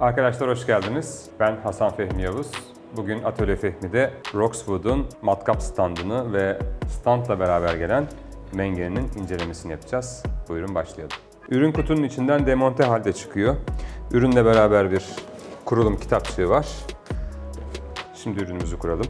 Arkadaşlar hoş geldiniz. Ben Hasan Fehmi Yavuz. Bugün Atölye Fehmi'de Roxwood'un matkap standını ve standla beraber gelen mengenenin incelemesini yapacağız. Buyurun başlayalım. Ürün kutunun içinden demonte halde çıkıyor. Ürünle beraber bir kurulum kitapçığı var. Şimdi ürünümüzü kuralım.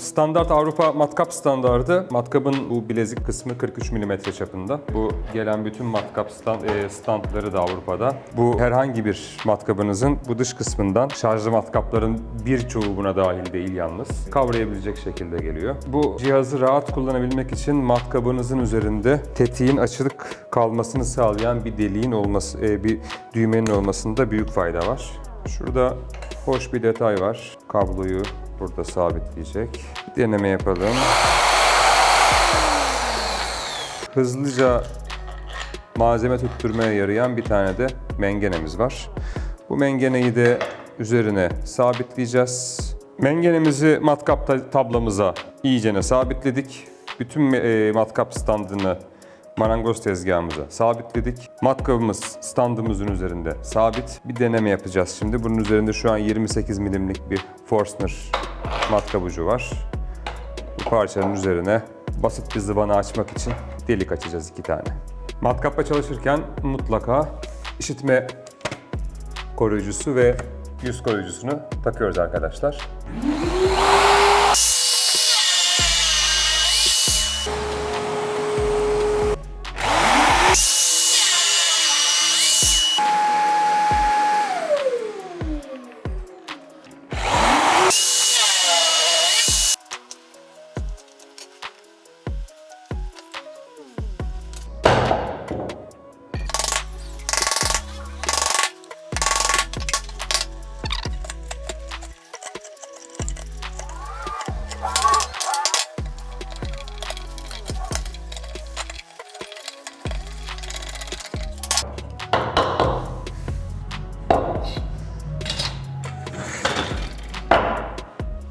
Standart Avrupa matkap standardı. Matkabın bu bilezik kısmı 43 mm çapında. Bu gelen bütün matkap stand, e, standları da Avrupa'da. Bu herhangi bir matkabınızın bu dış kısmından şarjlı matkapların birçoğu buna dahil değil yalnız. Kavrayabilecek şekilde geliyor. Bu cihazı rahat kullanabilmek için matkabınızın üzerinde tetiğin açılık kalmasını sağlayan bir deliğin olması, e, bir düğmenin olmasında büyük fayda var. Şurada hoş bir detay var. Kabloyu burada sabitleyecek. Deneme yapalım. Hızlıca malzeme tutturmaya yarayan bir tane de mengenemiz var. Bu mengeneyi de üzerine sabitleyeceğiz. Mengenemizi matkap ta- tablamıza iyicene sabitledik. Bütün e, matkap standını marangoz tezgahımıza sabitledik. Matkabımız standımızın üzerinde sabit. Bir deneme yapacağız şimdi. Bunun üzerinde şu an 28 milimlik bir Forstner matkap ucu var. Bu parçanın üzerine basit bir zıvanı açmak için delik açacağız iki tane. Matkapla çalışırken mutlaka işitme koruyucusu ve yüz koruyucusunu takıyoruz arkadaşlar.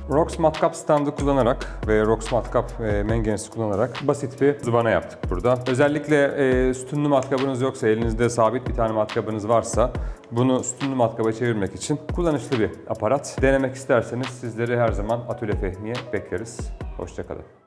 Rox matkap standı kullanarak ve Rox matkap e, mengenesi kullanarak basit bir zıvana yaptık burada. Özellikle e, sütunlu matkabınız yoksa, elinizde sabit bir tane matkabınız varsa bunu sütunlu matkaba çevirmek için kullanışlı bir aparat. Denemek isterseniz sizleri her zaman Atölye Fehmi'ye bekleriz. Hoşçakalın.